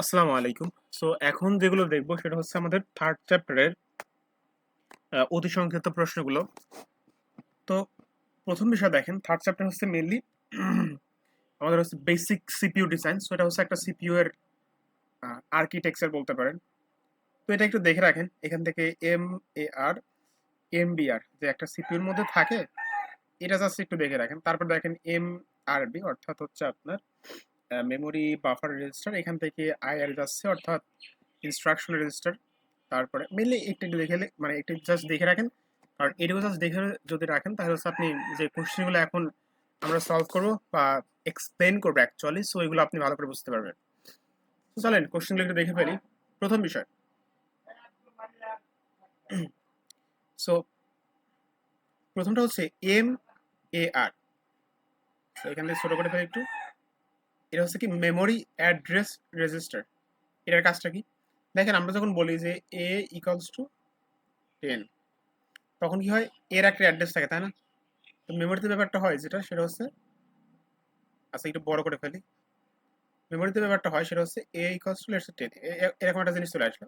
আসসালামু আলাইকুম। সো এখন যেগুলো দেখব সেটা হচ্ছে আমাদের থার্ড চ্যাপ্টারের অতি সংক্ষিপ্ত প্রশ্নগুলো। তো প্রথম বিষয় দেখেন থার্ড চ্যাপ্টার হচ্ছে মেনলি আমাদের হচ্ছে বেসিক সিপিইউ ডিজাইন। সো এটা হচ্ছে একটা সিপিইউ এর আর্কিটেকচার বলতে পারেন। তো এটা একটু দেখে রাখেন। এখান থেকে এমএআর, এমবিআর যে একটা সিপিইউর মধ্যে থাকে এটা জাস্ট একটু দেখে রাখেন। তারপর দেখেন এম আর বি অর্থাৎ হচ্ছে আপনার মেমোরি বাফার রেজিস্টার এখান থেকে আইআর যাচ্ছে অর্থাৎ ইনস্ট্রাকশন রেজিস্টার। তারপরে মেইনলি একটু, একটু দেখে মানে একটু জাস্ট দেখে রাখেন। কারণ এটুকু জাস্ট দেখে যদি রাখেন তাহলে হচ্ছে আপনি যে কোয়েশ্চেনগুলো এখন আমরা সলভ করব বা এক্সপ্লেন করব অ্যাকচুয়ালি সো এগুলো আপনি ভালো করে বুঝতে পারবেন। তো চলেন কোয়েশ্চেনগুলো একটু দেখে ফেলি। প্রথম বিষয়। সো প্রথমটা হচ্ছে এমএআর। সো এখান থেকে ছোট করে ফেলি একটু। এটা হচ্ছে কি মেমোরি অ্যাড্রেস রেজিস্টার। এটার কাজটা কি? দেখেন আমরা যখন বলি যে এ ইকুয়ালস টু টেন তখন কি হয় এর একটা অ্যাড্রেস থাকে, তাই না? তো মেমোরিতে ব্যাপারটা হয় যেটা, সেটা হচ্ছে আচ্ছা একটু বড় করে ফেলি। মেমোরিতে ব্যাপারটা হয়, সেটা হচ্ছে A equals to let's say 10 A এরকম একটা জিনিস চলে আসলো।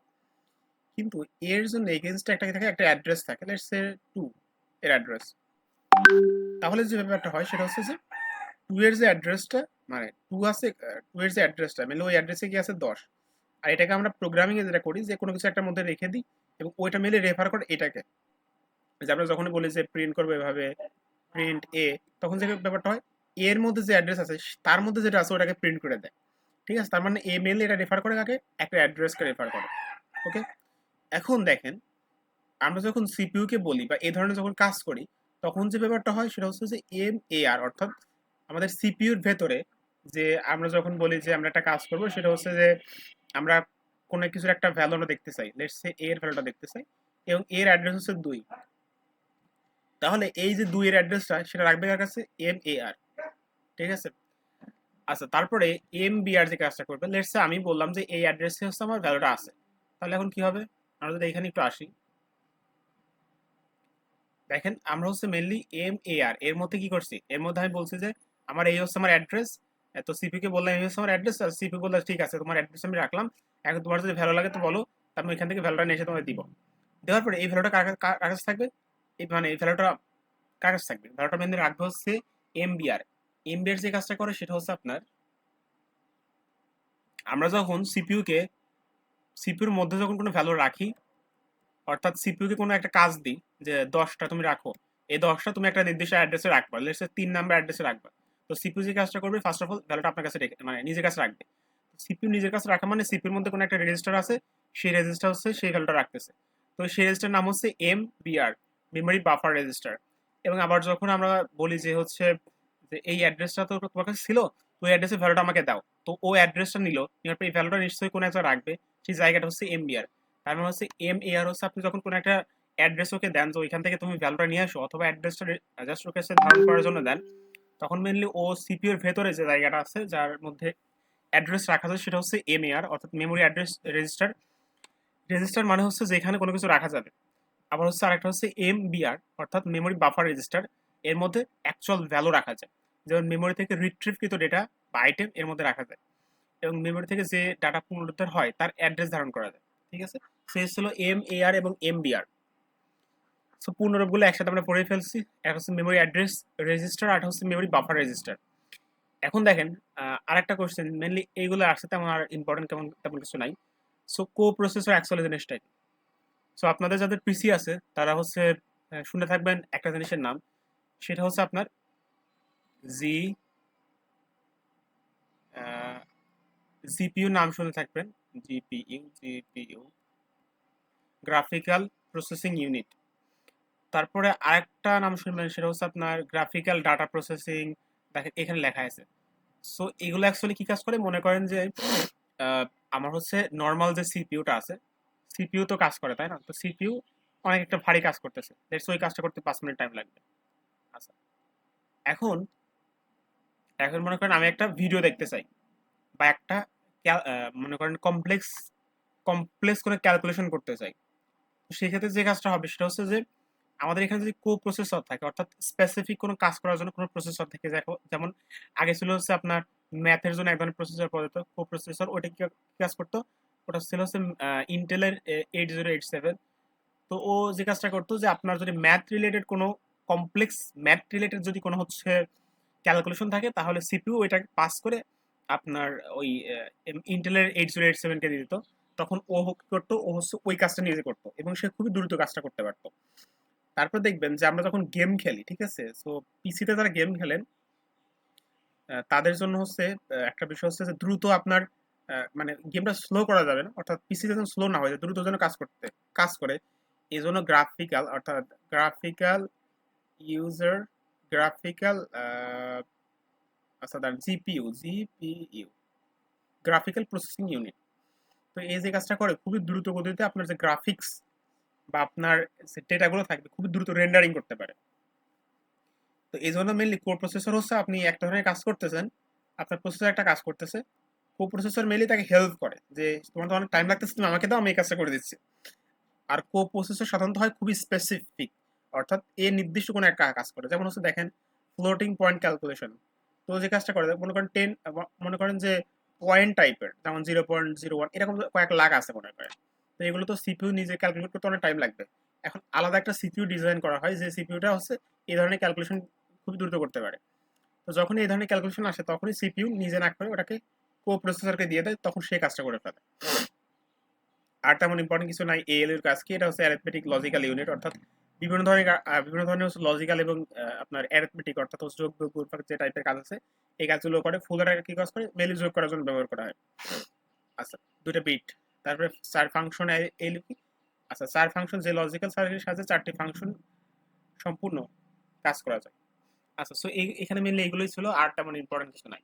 কিন্তু এর জন্য এগেইনস্ট একটা কি থাকে একটা অ্যাড্রেস থাকে লেটস সে টু এর অ্যাড্রেস। তাহলে যে ব্যাপারটা হয়, সেটা হচ্ছে যে টু এর যে অ্যাড্রেসটা মানে টু আছে 2 এর যে অ্যাড্রেসটা মেলে ওই অ্যাড্রেসে কি আছে 10 আর এটাকে আমরা প্রোগ্রামিং এ যেটা করি, যে কোনো কিছু একটা মধ্যে রেখে দিই এবং ওইটা মেলে রেফার করে এটাকে। যে আমরা যখনই বলি যে প্রিন্ট করব এভাবে প্রিন্ট এ তখন যে ব্যাপারটা হয়, এর মধ্যে যে অ্যাড্রেস আছে, তার মধ্যে যেটা আছে, ওটাকে প্রিন্ট করে দেয়। ঠিক আছে? তার মানে এ মেল এটা রেফার করে কাকে? একটা অ্যাড্রেসকে রেফার করে। ওকে এখন দেখেন, আমরা যখন সিপিইউ কে বলি বা এই ধরনের যখন কাজ করি, তখন যে ব্যাপারটা হয়, সেটা হচ্ছে যে এম এ আর অর্থাৎ আমাদের সিপিইউর ভেতরে যে আমরা যখন বলি যে আমরা একটা কাজ করব, সেটা হচ্ছে যে আমরা কোনো কিছুর একটা ভ্যালু আমরা দেখতে চাই। লেটস সে এর ভ্যালুটা দেখতে চাই এবং এর অ্যাড্রেস হচ্ছে দুই। তাহলে এই যে দুই এর অ্যাড্রেসটা সেটা রাখবে কার কাছে? এম এ আর ঠিক আছে? আচ্ছা তারপরে এম বি আর যে কাজটা করবে লেটস আমি বললাম যে এই অ্যাড্রেসে হচ্ছে আমার ভ্যালুটা আছে। তাহলে এখন কি হবে? আমরা যদি এখানে একটু আসি। দেখেন, আমরা হচ্ছে মেনলি এম এ আর এর মধ্যে কি করছি? এর মধ্যে আমি বলছি যে আমার এই হচ্ছে আমার অ্যাড্রেস তো সিপি কে বললাম, এই হচ্ছে আমার অ্যাড্রেস আর সিপি বলল, ঠিক আছে, তোমার অ্যাড্রেস আমি রাখলাম। এখন তোমার যদি ভ্যালু লাগে তো বলো আমি এখান থেকে ভ্যালুটা নিয়ে এসে তোমাকে দিব। দেওয়ার পরে এই ভ্যালুটা কার কাছে থাকবে? এই মানে এই ভ্যালুটা কার কাছে থাকবে? ভ্যালুটা মেনলি রাখবে হচ্ছে এমবিআর এমবিআর যে কাজটা করে সেটা হচ্ছে আপনার, আমরা যখন সিপিইউ কে সিপিইউর মধ্যে যখন কোনো ভ্যালু রাখি, অর্থাৎ সিপিইউ কে কোনো একটা কাজ দিই, যে দশটা তুমি রাখো, এই দশটা তুমি একটা নির্দিষ্ট অ্যাড্রেসে রাখবা। লেটস তিন নাম্বার অ্যাড্রেসে রাখবা। তো সিপিইউ যে কাজটা করবে ফার্স্ট অফ অল ভ্যালুটা আপনার কাছে মানে নিজের কাছে রাখবে। সিপিইউ নিজের কাছে রাখা মানে সিপিইউর মধ্যে কোনো একটা রেজিস্টার আছে, সেই রেজিস্টার হচ্ছে, সেই ভ্যালুটা রাখতেছে। তো সেই রেজিস্টার নাম হচ্ছে M B R memory buffer register এবং আবার যখন আমরা বলি যে হচ্ছে যে এই অ্যাড্রেসটা তো তোমার কাছে ছিল, তো ওই অ্যাড্রেসের ভ্যালুটা আমাকে দাও। তো ও অ্যাড্রেসটা নিল, নেওয়ার পর এই ভ্যালুটা নিশ্চয়ই কোনো একটা রাখবে, সেই জায়গাটা হচ্ছে এম বিআর তার মানে হচ্ছে এম এ আর হচ্ছে আপনি যখন কোনো একটা অ্যাড্রেস ওকে দেন, তো ওইখান থেকে তুমি ভ্যালুটা নিয়ে আসো, অথবা অ্যাড্রেসটা জাস্ট ওকে ধারণ করার জন্য দেন তখন মেনলি ও সিপিউর ভেতরে যে জায়গাটা আছে, যার মধ্যে অ্যাড্রেস রাখা যায় সেটা হচ্ছে এম আর অর্থাৎ মেমোরি অ্যাড্রেস রেজিস্টার রেজিস্টার মানে হচ্ছে যেখানে কোনো কিছু রাখা যাবে। আবার হচ্ছে আরেকটা হচ্ছে এম বিআর অর্থাৎ মেমোরি বাফার রেজিস্টার এর মধ্যে অ্যাকচুয়াল ভ্যালু রাখা যায়। যেমন মেমোরি থেকে রিট্রিভকৃত ডেটা বা আইটেম এর মধ্যে রাখা যায়। এবং মেমোরি থেকে যে ডাটা পুনরুদ্ধার হয়, তার অ্যাড্রেস ধারণ করা যায়। ঠিক আছে? সে হলো এম এ আর এবং এম বিআর সো পূর্ণরূপগুলো একসাথে আমরা পড়ে ফেলছি। একটা হচ্ছে মেমোরি অ্যাড্রেস রেজিস্টার আর হচ্ছে মেমোরি বাফার রেজিস্টার এখন দেখেন আরেকটা কোশ্চেন মেনলি এইগুলো আসছে তেমন আর ইম্পর্টেন্ট কেমন, তেমন কিছু নাই। সো কো প্রসেসর অ্যাকচুয়ালি জিনিসটাই। সো আপনাদের যাদের পিসি আছে, তারা হচ্ছে শুনে থাকবেন একটা জিনিসের নাম। সেটা হচ্ছে আপনার জি জিপিইউ নাম শুনে থাকবেন। GPU GPU. Graphical processing unit তারপরে আরেকটা নাম শুনবেন সেটা হচ্ছে আপনার গ্রাফিক্যাল ডাটা প্রসেসিং এখানে লেখা আছে। সো এগুলো অ্যাকচুয়ালি কি কাজ করে? মনে করেন যে আমার হচ্ছে নর্মাল যে সিপিইউটা আছে সিপিউ তো কাজ করে, তাই না? তো সিপিইউ অনেক একটা ভারী কাজ করতেছে। লেটস ওই কাজটা করতে পাঁচ মিনিট টাইম লাগবে। আচ্ছা। এখন এখন মনে করেন আমি একটা ভিডিও দেখতে চাই। বা একটা মনে করেন কমপ্লেক্স কমপ্লেক্স করে ক্যালকুলেশন করতে চাই। সেক্ষেত্রে যে কাজটা হবে সেটা হচ্ছে যে আমাদের এখানে যদি কো প্রসেসর থাকে, অর্থাৎ স্পেসিফিক কোনো কাজ করার জন্য কোনো প্রসেসর থাকে, দেখো, যেমন আগে ছিল হচ্ছে আপনার ম্যাথের জন্য এক ধরনের প্রসেসর পাওয়া যেত কো প্রসেসর ওটা কি কাজ করতো? ওটা ছিল হচ্ছে ইন্টেলের এইট জিরো এইট সেভেন তো ও যে কাজটা করতো যে আপনার যদি ম্যাথ রিলেটেড কোনো কমপ্লেক্স ম্যাথ রিলেটেড যদি কোনো হচ্ছে ক্যালকুলেশন থাকে, তাহলে সিপিউ ওইটাকে পাস করে আপনার ওই ইন্টেলের এইট জিরো এইট সেভেনকে দিয়ে দিত। তখন ও করতো? ও হচ্ছে ওই কাজটা নিজে করতো এবং সে খুবই দ্রুত কাজটা করতে পারতো। তারপর দেখবেন যে আমরা যখন গেম খেলি, ঠিক আছে? সো পিসিতে যারা গেম খেলেন তাদের জন্য হচ্ছে একটা বিষয় হচ্ছে যে দ্রুত আপনার মানে গেমটা স্লো করা যাবে না। অর্থাৎ পিসিতে যেন স্লো না হয়ে যায় দ্রুত যেন কাজ করতে, কাজ করে। এই জন্য গ্রাফিক্যাল অর্থাৎ গ্রাফিক্যাল ইউজার গ্রাফিক্যাল আচ্ছা দাঁড়ান GPU GPU graphical processing unit তো এই যে কাজটা করে, খুবই দ্রুত গতিতে আপনার যে গ্রাফিক্স বা আপনার ডেটাগুলো থাকবে খুবই দ্রুত রেন্ডারিং করতে পারে। তো এই জন্য মেনলি কোর প্রসেসর হচ্ছে আপনি এক ধরনের কাজ করতেছেন, আপনার প্রসেসর একটা কাজ করতেছে কো প্রসেসর মেনলি তাকে হেল্প করে যে তোমার তো অনেক টাইম লাগতেছে, তুমি আমাকে দাও, আমি এই কাজটা করে দিচ্ছি। আর কো প্রসেসর সাধারণত হয় খুবই স্পেসিফিক অর্থাৎ এ নির্দিষ্ট কোনো একটা কাজ করে। যেমন হচ্ছে দেখেন ফ্লোটিং পয়েন্ট ক্যালকুলেশন তো যে কাজটা করে, মনে করেন টেন মনে করেন যে পয়েন্ট টাইপের যেমন জিরো পয়েন্ট জিরো ওয়ান এরকম কয়েক লাখ আছে মনে করেন। এগুলো তো সিপিউ নিজে ক্যালকুলেট করতে অনেক টাইম লাগবে। এখন আলাদা একটা সিপিউ ডিজাইন করা হয়, যে সিপিইউটা হচ্ছে এই ধরনের ক্যালকুলেশন খুব দ্রুত করতে পারে। তো যখন এই ধরনের ক্যালকুলেশন আসে, তখনই সিপিউ নিজে না করে ওটাকে কো প্রসেসরকে দিয়ে দেয়, তখন সে কাজটা করে ফেলে। আর তেমন ইম্পর্টেন্ট কিছু নাই এএল এর কাজ কি? এটা হচ্ছে অ্যারিথমেটিক লজিক্যাল ইউনিট অর্থাৎ বিভিন্ন ধরনের বিভিন্ন ধরনের হচ্ছে লজিক্যাল এবং আপনার অ্যারিথমেটিক অর্থাৎ যোগ, বিয়োগ যে টাইপের কাজ আছে, এই কাজগুলো করে। ফুলের কি কাজ করে? মেলি যোগ করার জন্য ব্যবহার করা হয়। আচ্ছা দুটো বিট তারপরে সার ফাংশন এল কি? আচ্ছা সার ফাংশন যে লজিক্যাল সার্কিটের সাথে চারটি ফাংশন সম্পূর্ণ কাজ করা যায়। আচ্ছা সো এখানে মেনলি এগুলোই ছিল, আর তেমন ইম্পর্টেন্ট কিছু নাই।